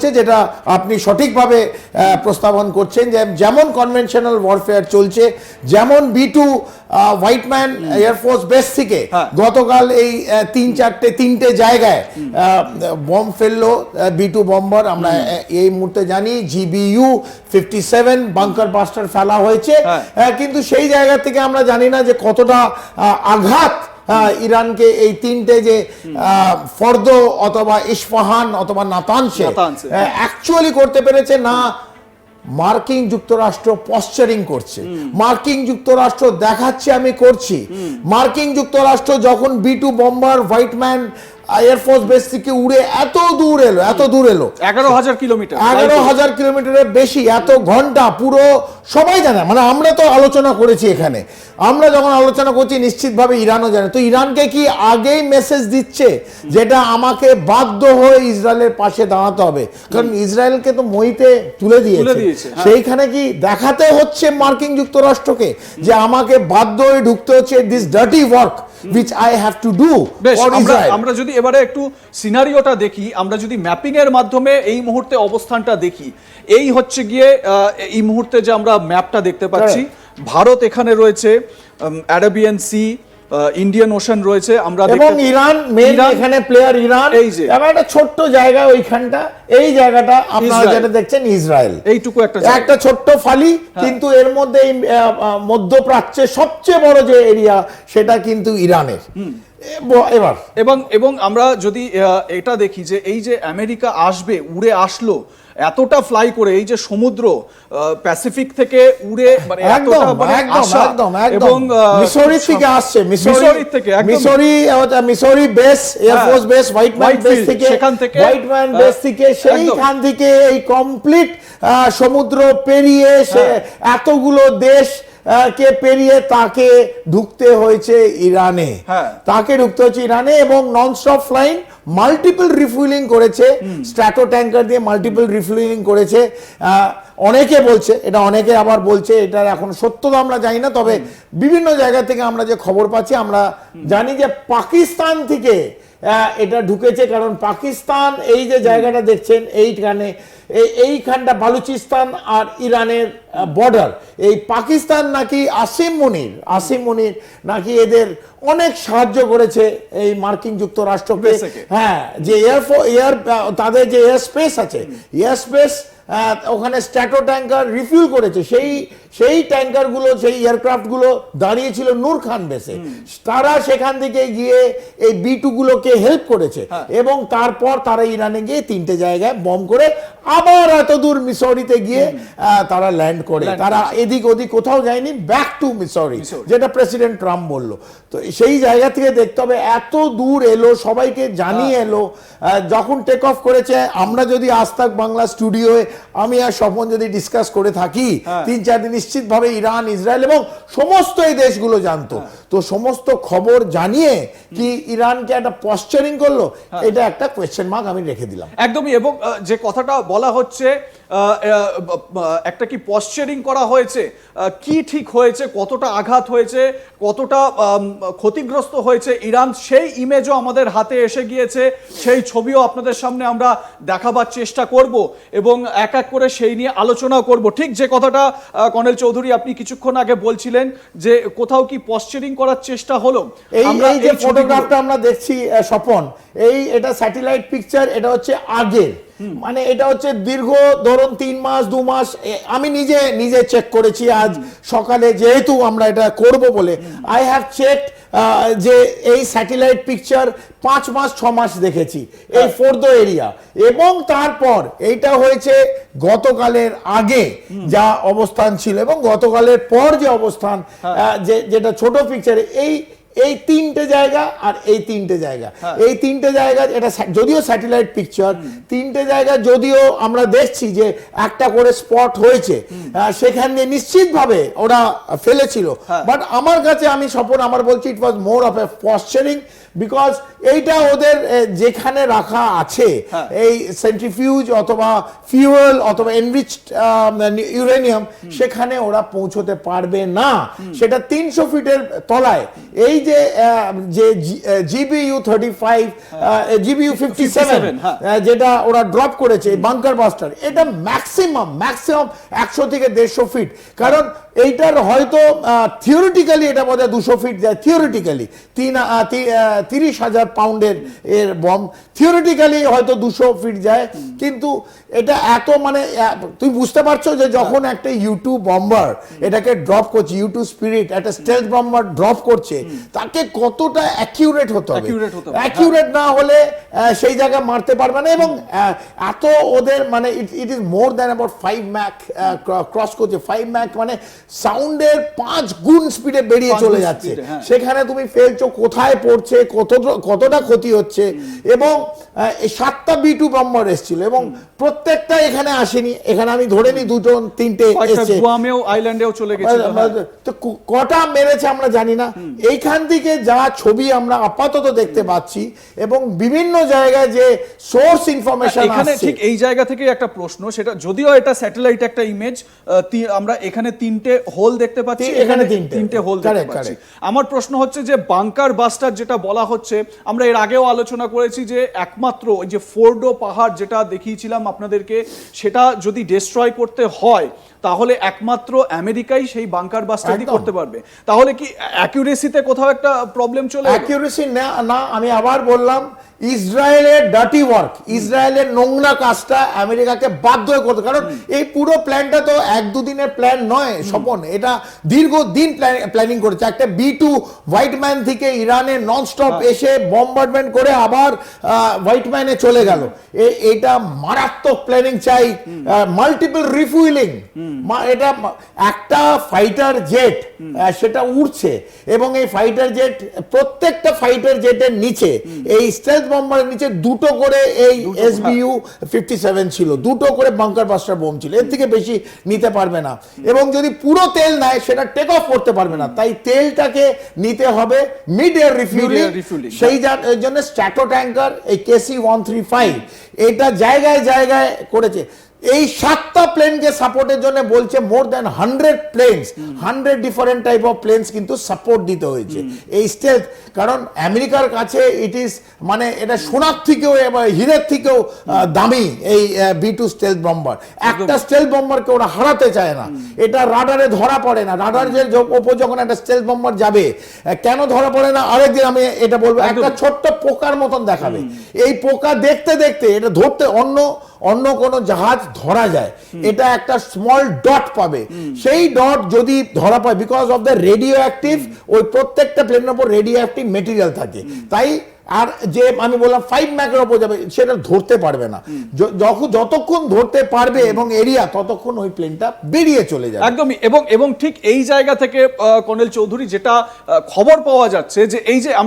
চলছে যেটা আপনি সঠিকভাবে প্রস্তাবন করছেন যে যেমন কনভেনশনাল ওয়ারফেয়ার চলছে যেমন B two Whiteman air force base থেকে হ্যাঁ। গতকাল এই তিন চারটে তিনটে জায়গায় বম ফেলল বি টু বম্বার আমরা এই মুহূর্তে জানি GBU fifty seven bunker buster ফেলা হয়েছে হ্যাঁ। কিন্তু সেই জায়গা থেকে আমরা জানি না যে কতটা আঘাত ইরানকে এই তিনটে যে ফর্দ অথবা ইস্পাহান অথবা নাতানসে অ্যাকচুয়ালি করতে পেরেছে না মার্কিন যুক্তরাষ্ট্র পশ্চারিং করছে। মার্কিন যুক্তরাষ্ট্র দেখাচ্ছে আমি করছি। মার্কিন যুক্তরাষ্ট্র যখন B two bomber Whiteman air force base থেকে উড়ে এত দূর এলো এত দূর এলো। এগারো হাজার কিলোমিটার। এগারো হাজার কিলোমিটারের বেশি এত ঘণ্টা পুরো সবাই জানে মানে আমরা তো আলোচনা করেছি এখানে। আমরা যখন আলোচনা করছি নিশ্চিতভাবে ইরানও জানে। তো ইরানকে কি আগেই মেসেজ দিচ্ছে যেটা আমাকে বাধ্য হয়ে ইসরায়েলের পাশে দাঁড়াতে হবে? কারণ ইসরায়েলকে তো মইতে তুলে দিয়েছে। হ্যাঁ। সেইখানে কি দেখাতে হচ্ছে মার্কিন যুক্তরাষ্ট্রকে যে আমাকে বাধ্য হয়ে ঢুকতে হচ্ছে this dirty work which I have to do বেশ ফর আমরা যদি এবারে একটু সিনারিওটা দেখি আমরা যদি ম্যাপিং এর মাধ্যমে এই মুহূর্তে অবস্থানটা দেখি এই হচ্ছে গিয়ে এই মুহূর্তে যে আমরা ম্যাপটা দেখতে পাচ্ছি ভারত এখানে রয়েছে অ্যারাবিয়ান সি ইন্ডিয়ান ওশান রয়েছে আমরা এবং ইরান মেন এখানে প্লেয়ার ইরান। এই যে। এবং একটা ছোট্ট জায়গা ওইখানটা। এই জায়গাটা আপনারা যেটা দেখছেন ইসরায়েল। এইটুকু একটা জায়গা। একটা ছোট্ট ফালি কিন্তু এর মধ্যে এই, মধ্যপ্রাচ্যের সবচেয়ে বড় যে এরিয়া সেটা কিন্তু ইরানের। এবার। এবং এবং আমরা যদি এটা দেখি যে এই যে আমেরিকা আসবে উড়ে আসলো এতটা ফ্লাই করে এই যে সমুদ্র প্যাসিফিক থেকে উড়ে মানে একদম একদম আসা একদম একদম। এবং মিসৌরি থেকে আসছে মিসৌরি মিসৌরি থেকে Missouri Missouri base air force base Whiteman base থেকে সেখান থেকে, হোয়াইটম্যান আহ, বেস থেকে সেইখান থেকে এই কমপ্লিট সমুদ্র পেরিয়ে সে এতগুলো দেশ কে পেরিয়ে তাকে ঢুকতে হয়েছে ইরানে। হ্যাঁ। তাকে ঢুকতে হয়েছে ইরানে এবং non stop flying multiple refuelling করেছে স্ট্র্যাটো ট্যাঙ্কার দিয়ে মাল্টিপল রিফুয়েলিং করেছে। অনেকে বলছে এটা অনেকে আবার বলছে এটার এখন সত্যতা আমরা জানি না তবে বিভিন্ন জায়গা থেকে আমরা যে খবর পাচ্ছি আমরা জানি যে পাকিস্তান থেকে এটা ঢুকেছে কারণ পাকিস্তান এই যে জায়গাটা দেখছেন এইখানে এইখানটা বালুচিস্তান আর ইরানের বর্ডার এই পাকিস্তান নাকি আসিম মুনির আসিম মুনির নাকি এদের অনেক সাহায্য করেছে এই মার্কিন যুক্তরাষ্ট্রকে। হ্যাঁ যে এয়ারফো এয়ার তাদের যে এয়ার স্পেস আছে এয়ার স্পেস ওখানে স্ট্যাটো ট্যাঙ্কার রিফিউল করেছে। সেই সেই ট্যাঙ্কারগুলো সেই এয়ারক্রাফটগুলো দাঁড়িয়েছিল নূর খান বেসে। তারা সেখান থেকে গিয়ে এই বি গুলোকে হেল্প করেছে। হ্যাঁ। এবং তারপর তারা ইরানে গিয়ে তিনটে জায়গায় বম করে আবার এত দূর মিসৌরিতে গিয়ে তারা ল্যান্ড করে। তারা এদিক ওদিক কোথাও যায়নি ব্যাক টু মিসৌরি। যেটা প্রেসিডেন্ট ট্রাম্প বলল। তো সেই জায়গা থেকে দেখতে হবে এত দূর এলো সবাইকে জানিয়ে হ্যাঁ। এলো যখন টেক অফ করেছে আমরা যদি আজ বাংলা স্টুডিওয়ে আমি আর স্বপন যদি ডিসকাস করে থাকি হ্যাঁ। তিন চার দিন নিশ্চিতভাবে ইরান ইসরায়েল এবং সমস্ত এই দেশগুলো জানতো হ্যাঁ। তো সমস্ত খবর জানিয়ে কি ইরানকে একটা পশ্চারিং করল হ্যাঁ। এটা একটা কোয়েশ্চেন মার্ক আমি রেখে দিলাম একদমই এবং যে কথাটা বলা হচ্ছে একটা কি পশ্চারিং করা হয়েছে কি ঠিক হয়েছে কতটা আঘাত হয়েছে কতটা ক্ষতিগ্রস্ত হয়েছে ইরান সেই ইমেজও আমাদের হাতে এসে গিয়েছে সেই ছবিও আপনাদের সামনে আমরা দেখাবার চেষ্টা করব এবং এক এক করে সেই নিয়ে আলোচনা করব ঠিক যে কথাটা কর্নেল চৌধুরী আপনি কিছুক্ষণ আগে বলছিলেন যে কোথাও কি পশ্চারিং করার চেষ্টা হলো। এই এই যে ফটোগ্রাফটা আমরা দেখছি স্বপন এই এটা স্যাটেলাইট পিকচার এটা হচ্ছে আগের। মানে এটা হচ্ছে দীর্ঘ ধরুন তিন মাস দু মাস আমি নিজে নিজে চেক করেছি আজ সকালে যেহেতু আমরা এটা করব বলে। আই হ্যাভ চেক যে এই স্যাটেলাইট পিকচার পাঁচ মাস ছ মাস দেখেছি এই ফোর্দ এরিয়া এবং তারপর এইটা হয়েছে গতকালের আগে যা অবস্থান ছিল এবং গতকালের পর যে অবস্থান যে যেটা ছোট পিকচারে এই এই তিনটে জায়গা আর এই তিনটে জায়গা। এই তিনটে জায়গা এটা যদিও স্যাটেলাইট পিকচার তিনটে জায়গা যদিও আমরা দেখছি যে একটা করে স্পট হয়েছে সেখান দিয়ে নিশ্চিতভাবে ওরা ফেলেছিল। বাট আমার কাছে আমি স্বপন আমার বলছি ইট ওয়াজ মোর অফ এ পশ্চারিং বিকজ এইটা ওদের যেখানে রাখা আছে হ্যাঁ। এই সেন্ট্রিফিউজ অথবা ফিউয়েল অথবা এনরিচড ইউরেনিয়াম সেখানে ওরা পৌঁছতে পারবে না। সেটা তিনশো ফিটের তলায়। এই যে যে GBU thirty five GBU fifty seven 57, হ্যাঁ। যেটা ওরা ড্রপ করেছে বাংকার বাস্টার এটা ম্যাক্সিমাম ম্যাক্সিমাম একশো থেকে দেড়শো ফিট কারণ এইটার হয়তো থিওরিটিক্যালি এটা বোধ হয় দুশো ফিট যায় থিওরিটিক্যালি তিন তিরিশ হাজার পাউন্ডের এর বম থিওরিটিক্যালি হয়তো দুশো ফিট যায়। কিন্তু এটা এত মানে তুমি বুঝতে পারছ যে যখন একটা ইউটিউব বম্বার এটাকে ড্রপ করছে ইউটিউব স্পিরিট একটা স্টেলথ বম্বার ড্রপ করছে তাকে কতটা অ্যাকিউরেট হতে হবে। অ্যাকিউরেট না হলে সেই জায়গায় মারতে পারবে না এবং এত ওদের মানে it is more than about five Mach cross করছে। ফাইভ ম্যাক মানে সাউন্ডের পাঁচ গুণ স্পিডে বেরিয়ে চলে যাচ্ছে। হ্যাঁ। সেখানে তুমি ফেলছো কোথায় পড়ছে কত কতটা ক্ষতি হচ্ছে এবং সাতটা বি টু বম্বার এসেছিল এবং প্রত্যেকটা এখানে আসেনি। এখানে আমি ধরে নিই দুটো তিনটে এসছে। গুয়ামেও আইল্যান্ডেও চলে গেছিল হ্যাঁ। তো কটা মেরেছে আমরা জানি না। এইখান থেকে যা ছবি আমরা আপাতত দেখতে পাচ্ছি এবং বিভিন্ন জায়গায় যে সোর্স ইনফরমেশন এখানে ঠিক এই জায়গা থেকে একটা প্রশ্ন সেটা যদিও এটা স্যাটেলাইট একটা ইমেজ আমরা এখানে তিনটে হোল দেখতে পাচ্ছি এখানে তিনটে। হোল দেখতে পাচ্ছি আমার প্রশ্ন হচ্ছে যে বাংকার বাস্টার যেটা বলা হচ্ছে আমরা এর আগেও আলোচনা করেছি যে একমাত্র ওই যে ফোর্ডো পাহাড় যেটা দেখিয়েছিলাম আপনাদেরকে সেটা যদি ডিস্ট্রয় করতে হয় তাহলে একমাত্র আমেরিকাই সেই বাংকার বাস্টারই। করতে পারবে তাহলে কি অ্যাকিউরেসিতে কোথাও একটা প্রবলেম চলে? অ্যাকিউরেসি না না আমি আবার বললাম ইসরায়েলের ডার্টি ওয়ার্ক ইসরায়েলের নোংরা কাজটা আমেরিকাকে বাধ্য হয়ে করতে। কারণ এই পুরো প্ল্যানটা তো এক দুদিনের প্ল্যান নয় স্বপন। এটা দীর্ঘদিন প্ল্যানিং করেছে। একটা বি টু হোয়াইট ম্যান থেকে ইরানে নন স্টপ এসে বম্বার্ডমেন্ট করে আবার হোয়াইট ম্যানে চলে গেল। এটা মারাত্মক প্ল্যানিং চাই। মাল্টিপল রিফুইলিং এটা একটা ফাইটার জেট সেটা উড়ছে। এবং এই ফাইটার জেট প্রত্যেকটা ফাইটার জেটের নিচে এই স্টেলথ বম্বারের নিচে দুটো করে এই এসবিইউ ফিফটি সেভেন ছিল। দুটো করে বাংকার বাস্টার বোম ছিল। এর থেকে বেশি নিতে পারবে না। এবং যদি পুরো তেল নেয় সেটা টেক অফ করতে পারবে না। তাই তেলটাকে নিতে হবে মিড এয়ার রিফিউলিং সেই জন্য স্ট্যাটো ট্যাঙ্কার এই কেসি ওয়ান থ্রি ফাইভ এটা জায়গায় জায়গায় করেছে। এই সাতটা প্লেনকে সাপোর্টের জন্য বলছে more than hundred planes hundred different type of planes কিন্তু সাপোর্ট দিতে হয়েছে। এই স্টেলথ কারণ আমেরিকার কাছে ইট ইজ মানে এটা সোনার থেকেও এবার হীরের থেকেও দামি এই বি টু স্টেল বম্বার একটা স্টেলথ বম্বারকে ওরা হারাতে চায় না। এটা রাডারে ধরা পড়ে না। রাডারের ওপর যখন একটা স্টেল বম্বার যাবে কেন ধরা পড়ে না? আরেকদিন আমি এটা বলব একটা ছোট্ট পোকার মতন দেখাবে। এই পোকা দেখতে দেখতে এটা ধরতে অন্য অন্য কোন জাহাজ ধরা যায়, এটা একটা স্মল ডট পাবে। সেই ডট যদি ধরা পায় because of the radioactive ওই প্রত্যেকটা প্লেনের উপর রেডিও অ্যাক্টিভ মেটেরিয়াল থাকে। তাই আর যে আমি বললাম ফাইভ ম্যাকের ওপর যাবে, সেটা ধরতে পারবে না। যখন যতক্ষণ ধরতে পারবে এবং এরিয়া, ততক্ষণ ওই প্লেনটা বেরিয়ে চলে যাবে। একদমই, এবং এবং ঠিক এই জায়গা থেকে কর্নেল চৌধুরী যেটা খবর পাওয়া যাচ্ছে যে এই যে